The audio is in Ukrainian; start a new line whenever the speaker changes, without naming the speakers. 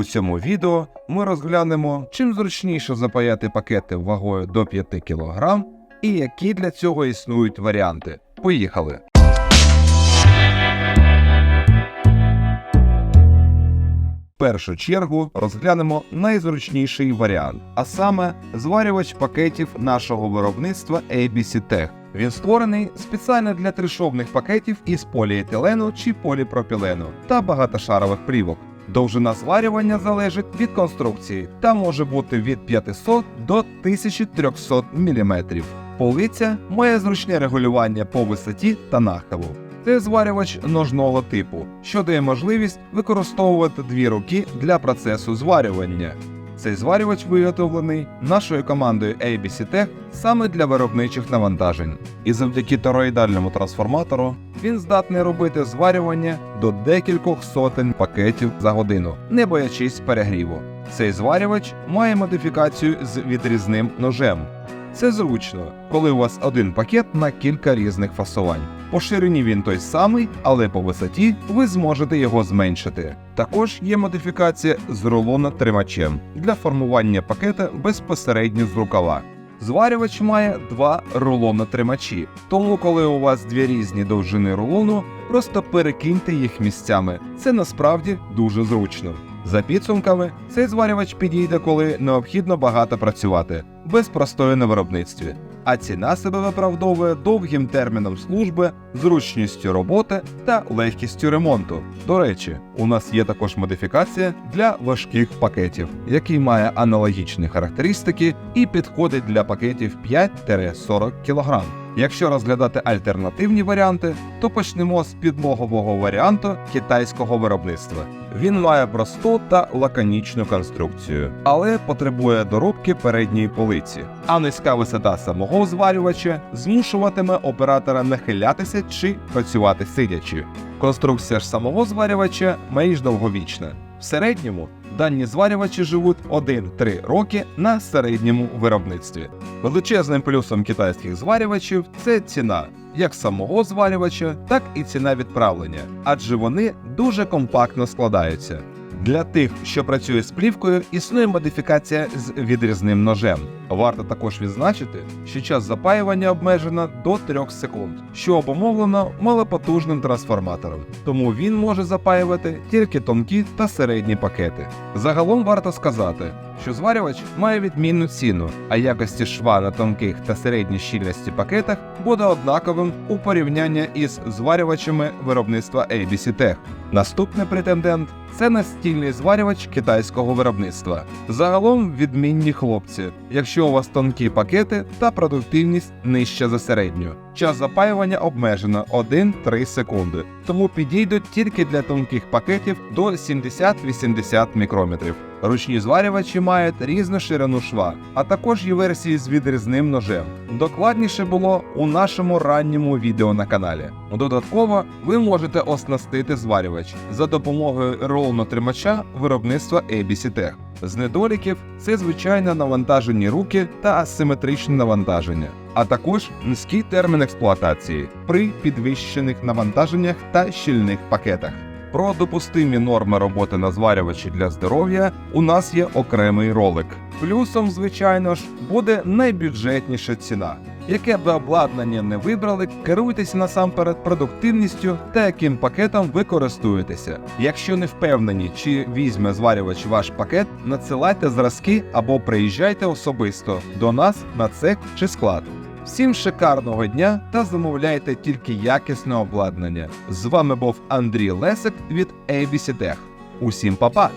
У цьому відео ми розглянемо, чим зручніше запаяти пакети вагою до 5 кг і які для цього існують варіанти. Поїхали! В першу чергу розглянемо найзручніший варіант, а саме зварювач пакетів нашого виробництва ABC Tech. Він створений спеціально для тришовних пакетів із поліетилену чи поліпропілену та багатошарових плівок. Довжина зварювання залежить від конструкції та може бути від 500 до 1300 мм. Полиця має зручне регулювання по висоті та нахилу. Це зварювач ножного типу, що дає можливість використовувати дві руки для процесу зварювання. Цей зварювач виготовлений нашою командою ABC Tech саме для виробничих навантажень. І завдяки тороїдальному трансформатору він здатний робити зварювання до декількох сотень пакетів за годину, не боячись перегріву. Цей зварювач має модифікацію з відрізним ножем. Це зручно, коли у вас один пакет на кілька різних фасувань. По ширині він той самий, але по висоті ви зможете його зменшити. Також є модифікація з рулонотримачем для формування пакета безпосередньо з рукава. Зварювач має два рулонотримачі, тому коли у вас дві різні довжини рулону, просто перекиньте їх місцями. Це насправді дуже зручно. За підсумками, цей зварювач підійде, коли необхідно багато працювати, без простої на виробництві. А ціна себе виправдовує довгим терміном служби, зручністю роботи та легкістю ремонту. До речі, у нас є також модифікація для важких пакетів, який має аналогічні характеристики і підходить для пакетів 5-40 кг. Якщо розглядати альтернативні варіанти, то почнемо з підлогового варіанту китайського виробництва. Він має просту та лаконічну конструкцію, але потребує доробки передньої полиці. А низька висота самого зварювача змушуватиме оператора нахилятися чи працювати сидячи. Конструкція ж самого зварювача менш довговічна. В середньому дані зварювачі живуть 1-3 роки на середньому виробництві. Величезним плюсом китайських зварювачів це ціна як самого зварювача, так і ціна відправлення, адже вони дуже компактно складаються. Для тих, що працює з плівкою, існує модифікація з відрізним ножем. Варто також відзначити, що час запаювання обмежено до 3 секунд, що обумовлено малопотужним трансформатором, тому він може запаювати тільки тонкі та середні пакети. Загалом варто сказати, що зварювач має відмінну ціну, а якості шва на тонких та середній щільності пакетах буде однаковим у порівнянні із зварювачами виробництва ABC Tech. Наступний претендент це настільний зварювач китайського виробництва. Загалом відмінні хлопці, якщо у вас тонкі пакети та продуктивність нижча за середню. Час запаювання обмежено 1-3 секунди, тому підійдуть тільки для тонких пакетів до 70-80 мікрометрів. Ручні зварювачі мають різну ширину шва, а також є версії з відрізним ножем. Докладніше було у нашому ранньому відео на каналі. Додатково ви можете оснастити зварювач за допомогою рулонотримача виробництва ABC Tech. З недоліків це звичайно навантажені руки та асиметричне навантаження, а також низький термін експлуатації при підвищених навантаженнях та щільних пакетах. Про допустимі норми роботи на зварювачі для здоров'я у нас є окремий ролик. Плюсом, звичайно ж, буде найбюджетніша ціна. Яке б обладнання не вибрали, керуйтеся насамперед продуктивністю та яким пакетом ви користуєтеся. Якщо не впевнені, чи візьме зварювач ваш пакет, надсилайте зразки або приїжджайте особисто до нас на цех чи склад. Всім шикарного дня та замовляйте тільки якісне обладнання. З вами був Андрій Лесик від ABC Tech. Усім па-па!